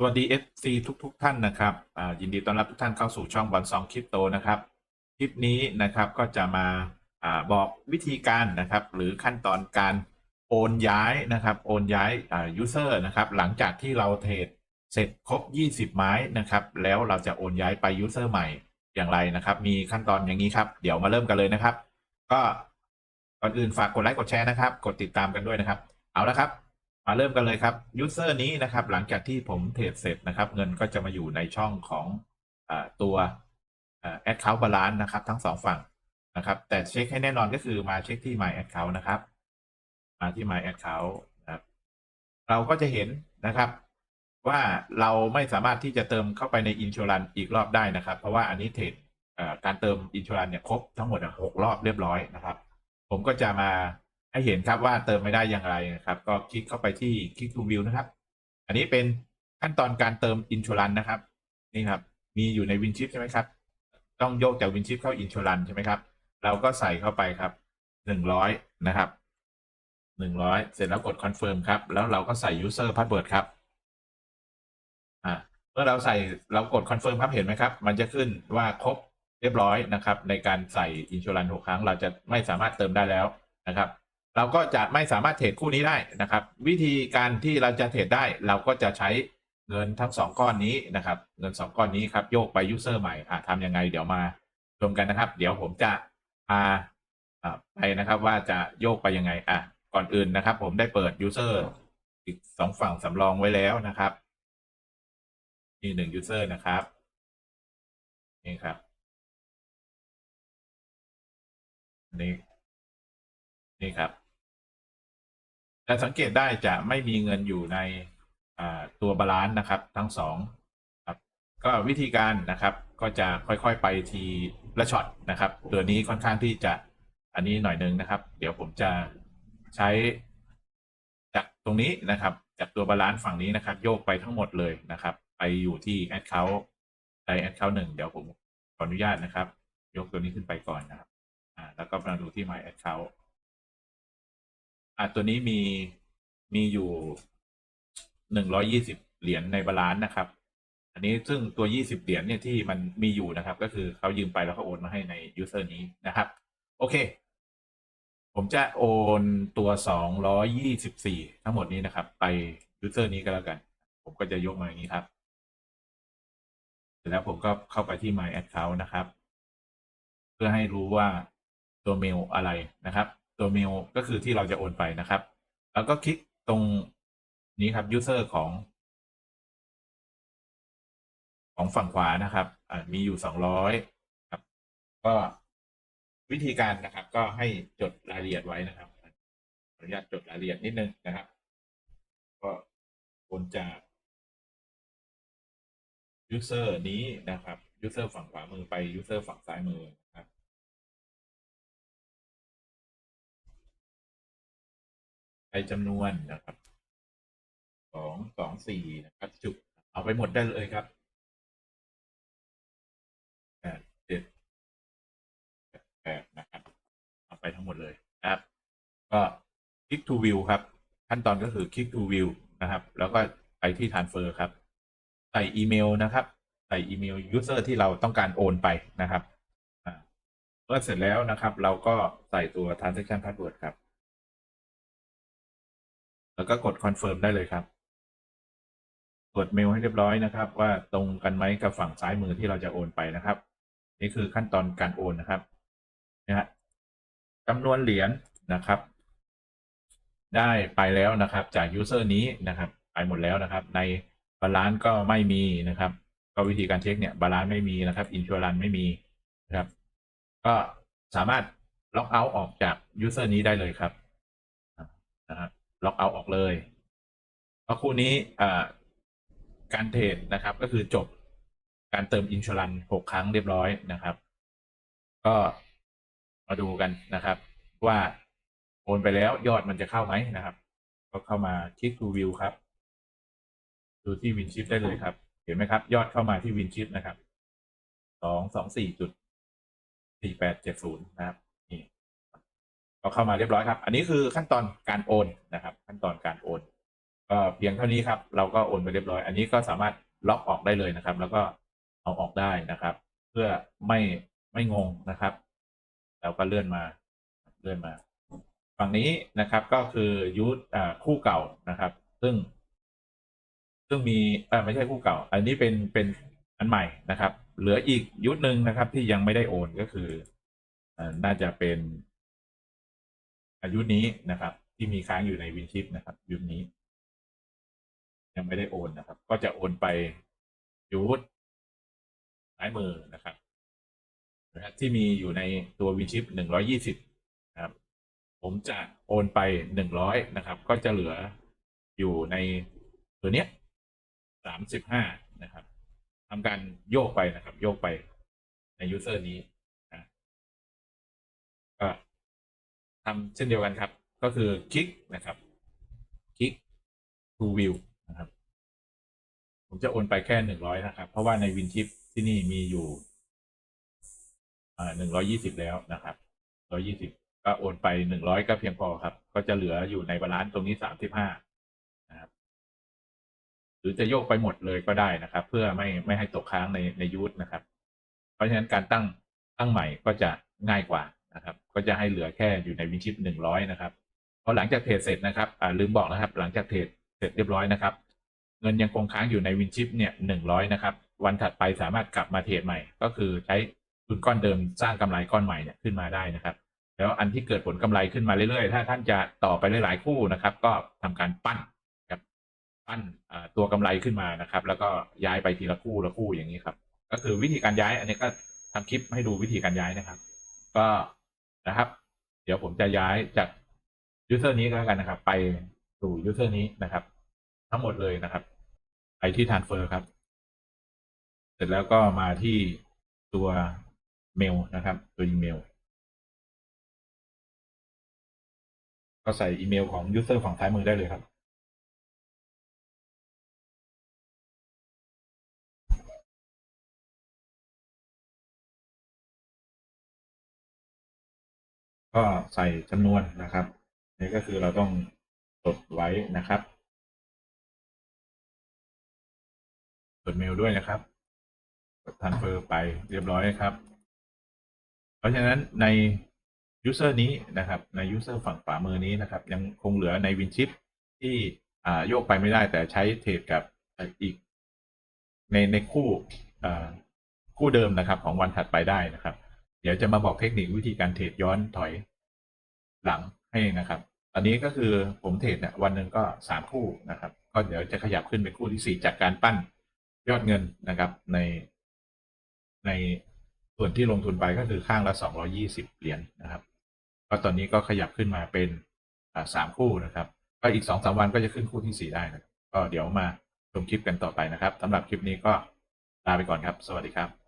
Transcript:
สวัสดี FC ทุกทุกๆท่านนะครับยินดีต้อนรับทุกท่านเข้าสู่ช่องบอลซองคริปโตนะครับ คลิปนี้นะครับก็จะมาอบอกวิธีการนะครับ หรือขั้นตอนการโอนย้ายนะครับ โอนย้ายอ่า user นะครับ หลังจากที่เราเทรดเสร็จครบ 20 ไม้นะครับ แล้วเราจะโอนย้ายไป user ใหม่อย่างไรนะครับ มีขั้นตอนอย่างนี้ครับ เดี๋ยวมาเริ่มกันเลยนะครับ ก็ก่อนอื่นฝากกดไลค์กดแชร์นะครับ กดติดตามกันด้วยนะครับ เอาละครับ มาเริ่มกันเลยครับ user นี้นะครับ หลังจากที่ผมเทรดเสร็จนะครับ เงินก็จะมาอยู่ในช่องของอตัวแอดเคาท์บาลานซ์นะครับ ทั้งสองฝั่งนะครับ แต่เช็คให้แน่นอนก็คือมาเช็คที่ My Account นะครับ มาที่ My Account นะครับ เราก็จะเห็นนะครับ ว่าเราไม่สามารถที่จะเติมเข้าไปในอินช r รันอีกรอบได้นะครับ เพราะว่าอันนี้เทรดการเติมอินช r รันเนี่ยครบทั้งหมดหกรอบเรียบร้อยนะครับ ผมก็จะมา ให้เห็นครับว่าเติมไม่ได้อย่างไรนะครับ ก็คลิกเข้าไปที่คลิก to view นะครับ อันนี้เป็นขั้นตอนการเติมอินช r รันนะครับ นี่ครับ มีอยู่ในวินชิปใช่ไหมครับ ต้องโยกจากวินชิปเข้าอินช r รันใช่ไหมครับ เราก็ใส่เข้าไปครับหนึ่งร้อยนะครับหนึ่งร้อยเสร็จแล้วกดคอนเฟิร์มครับ แล้วเราก็ใส่ user password ครับอ่าเมื่อเราใส่เรากดคอนเฟิร์มครับเห็นไหมครับ มันจะขึ้นว่าครบเรียบร้อยนะครับ ในการใส่อินช r รันหกครั้งเราจะไม่สามารถเติมได้แล้วนะครับ เราก็จะไม่สามารถเทรดคู่นี้ได้นะครับ วิธีการที่เราจะเทรดได้เราก็จะใช้เงินทั้งสองก้อนนี้นะครับ เงินสองก้อนนี้ครับโยกไปยูเซอร์ใหม่อะทำยังไงเดี๋ยวมาชมกันนะครับ เดี๋ยวผมจะพาไปนะครับว่าจะโยกไปยังไงอะก่อนอื่นนะครับ ผมได้เปิดยูเซอร์อีกสองฝั่งสำรองไว้แล้วนะครับนี่หนึ่งยูเซอร์นะครับนี่ครับนนี้นี่ครับ แต่สังเกตได้จะไม่มีเงินอยู่ในตัวบาลานซ์นะครับทั้งสองครับก็วิธีการนะครับก็จะค่อยๆไปทีละช็อตนะครับ ตัวนี้ค่อนข้างที่จะอันนี้หน่อยนึงนะครับ เดี๋ยวผมจะใช้จากตรงนี้นะครับ จากตัวบาลานซ์ฝั่งนี้นะครับ โยกไปทั้งหมดเลยนะครับ ไปอยู่ที่แอดเคาท์ในแอดเคาท์หนึ่งเดี๋ยวผมขออนุญาตนะครับ ยกตัวนี้ขึ้นไปก่อนนะครับ อ่า แล้วก็มาดูที่ My Account อ่าตัวนี้มีมีอยู่หนึ่งร้อยี่สิบเหรียญในบาลานซ์นะครับ อันนี้ซึ่งตัวยี่สิบเหรียญเนี่ยที่มันมีอยู่นะครับ ก็คือเขายืมไปแล้วเขาโอนมาให้ในยูเซอร์นี้นะครับ โอเค ผมจะโอนตัวสองร้อยี่สิบสี่ทั้งหมดนี้นะครับ ไปยูเซอร์นี้ก็แล้วกัน ผมก็จะยกมาอย่างนี้ครับเสร็จแล้วผมก็เข้าไปที่ My Account นะครับ เพื่อให้รู้ว่าตัวเมลอะไรนะครับ ตัวเมลก็คือที่เราจะโอนไปนะครับ แล้วก็คลิกตรงนี้ครับ user ของ ของฝั่งขวานะครับมีอยู่สองร้อยครับ ก็วิธีการนะครับ ก็ให้จดรายละเอียดไว้นะครับออนุญาตจดรายละเอียดนิดนึงนะครับ ก็โอนจาก user นี้นะครับ user ฝั่งขวามือไป user ฝั่งซ้ายมือ ไปจำนวนนะครับสองสองสี่นะครับ จุด เอาไปหมดได้เลยครับแปดเจ็ดแปดนะครับ เอาไปทั้งหมดเลยนะครับ ก็คลิก to view ครับ ขั้นตอนก็คือคลิก to view นะครับ แล้วก็ไปที่ transfer ครับ ใส่อีเมลนะครับ ใส่อีเมล user ที่เราต้องการโอนไปนะครับเมื่อเสร็จแล้วนะครับ เราก็ใส่ตัว transaction password ครับ แล้วก็กดคอนเฟิร์มได้เลยครับกดเมลให้เรียบร้อยนะครับ ว่าตรงกันไหมกับฝั่งซ้ายมือที่เราจะโอนไปนะครับ นี่คือขั้นตอนการโอนนะครับนะฮะจำนวนเหรียญนะครับ ได้ไปแล้วนะครับ จากยูเซอร์นี้นะครับ ไปหมดแล้วนะครับ ในบาลานซ์ก็ไม่มีนะครับ ก็วิธีการเช็คเนี่ยบาลานซ์ไม่มีนะครับอินชัวรันไม่มีนะครับ ก็สามารถล็อกเอาท์ออกจากยูเซอร์นี้ได้เลยครับ ล็อกเอาออกเลยเพราะคู่นี้อ่าการเทรดนะครับ ก็คือจบการเติมอินช r รันหกครั้งเรียบร้อยนะครับ ก็มาดูกันนะครับ ว่าโอนไปแล้วยอดมันจะเข้าไหมนะครับ ก็เข้ามาคลิก to view ครับ ดูที่วินชิปได้เลยครับ เห็นไหมครับ ยอดเข้ามาที่วินชิปนะครับสองสองสี่จุดสี่แปดเจ็ดศูนย์นะครับ ก็เข้ามาเรียบร้อยครับ อันนี้คือขั้นตอนการโอนนะครับ ขั้นตอนการโอนก็เพียงเท่านี้ครับ เราก็โอนไปเรียบร้อย อันนี้ก็สามารถล็อกออกได้เลยนะครับ แล้วก็เอาออกได้นะครับ เพื่อไม่ไม่งงนะครับ เราก็เลื่อนมาเลื่อนมา ฝั่งนี้นะครับก็คือยูทคู่เก่านะครับ ซึ่ง ซึ่งมีไม่ใช่คู่เก่า อันนี้เป็นเป็นอันใหม่นะครับ เหลืออีกยุทธหนึ่งนะครับ ที่ยังไม่ได้โอนก็คือน่าจะเป็น อายุนี้นะครับ ที่มีค้างอยู่ในวินชิปนะครับยุทธนี้ ยังไม่ได้โอนนะครับ ก็จะโอนไปยูทซ้ายมือนะครับนะครับที่มีอยู่ในตัววินชิปหนึ่งร้อยี่สิบนะครับ ผมจะโอนไปหนึ่งร้อยนะครับ ก็จะเหลืออยู่ในตัวเนี้ยสามสิบห้านะครับทำการโยกไปนะครับ โยกไปในยูเซอร์นี้ ทำเช่นเดียวกันครับ ก็คือคลิกนะครับ คลิก to view นะครับ ผมจะโอนไปแค่หนึ่งร้อยนะครับ เพราะว่าในวินชิปที่นี่มีอยู่อ่าหนึ่งร้อยี่สิบแล้วนะครับร้อยี่สิบก็โอนไปหนึ่งร้อยก็เพียงพอครับ ก็จะเหลืออยู่ในบาลานซ์ตรงนี้สามสิบห้านะครับหรือจะโยกไปหมดเลยก็ได้นะครับ เพื่อไม่ไม่ให้ตกค้างในในยูทนะครับ เพราะฉะนั้นการตั้งตั้งใหม่ก็จะง่ายกว่า นะครับ ก็จะให้เหลือแค่อยู่ในวินชิปหนึ่งร้อยนะครับพอหลังจากเทรดเสร็จนะครับอ่าลืมบอกนะครับ หลังจากเทรดเสร็จเรียบร้อยนะครับ เงินยังคงค้างอยู่ในวินชิปเนี่ยหนึ่งร้อยนะครับ วันถัดไปสามารถกลับมาเทรดใหม่ ก็คือใช้ทุนก้อนเดิมสร้างกำไรก้อนใหม่เนี่ยขึ้นมาได้นะครับ แล้วอันที่เกิดผลกำไรขึ้นมาเรื่อยๆ ถ้าท่านจะต่อไปหลายๆคู่นะครับ ก็ทำการปั้นครับปั้นตัวกำไรขึ้นมานะครับ แล้วก็ย้ายไปทีละคู่ละคู่อย่างนี้ครับ ก็คือวิธีการย้ายอันนี้ก็ทำคลิปให้ดูวิธีการย้ายนะครับ ก็ นะครับ เดี๋ยวผมจะย้ายจากยูเซอร์นี้ก็แล้วกันนะครับ ไปสู่ยูเซอร์นี้นะครับ ทั้งหมดเลยนะครับ ไปที่ transfer ครับ เสร็จแล้วก็มาที่ตัวเมลนะครับ ตัวอีเมล ก็ใส่อีเมลของยูเซอร์ฝั่งซ้ายมือได้เลยครับ ก็ใส่จำนวนนะครับ นี่ก็คือเราต้องจดไว้นะครับจดเมลด้วยนะครับกด transfer ไปเรียบร้อยครับ เพราะฉะนั้นใน user นี้นะครับใน user ฝั่งขวามือนี้นะครับ ยังคงเหลือในวินชิปที่โยกไปไม่ได้แต่ใช้เทรดกับอีก ในในคู่คู่เดิมนะครับของวันถัดไปได้นะครับ ดี๋ยวจะมาบอกเทคนิควิธีการเทรดย้อนถอยหลังให้นะครับอันนี้ก็คือผมเทรดเนี่ยวันหนึ่งก็สามคู่นะครับ ก็เดี๋ยวจะขยับขึ้นเป็นคู่ที่สี่จากการปั้นยอดเงินนะครับในในส่วนที่ลงทุนไปก็คือข้างละสองรอยี่สิบเหรียญนะครับ ก็ตอนนี้ก็ขยับขึ้นมาเป็นสามคู่นะครับ ก็อีกสองสามวันก็จะขึ้นคู่ที่สี่ได้นะครับก็เดี๋ยวมาชมคลิปกันต่อไปนะครับสำหรับคลิปนี้ก็ลาไปก่อนครับ สวัสดีครับ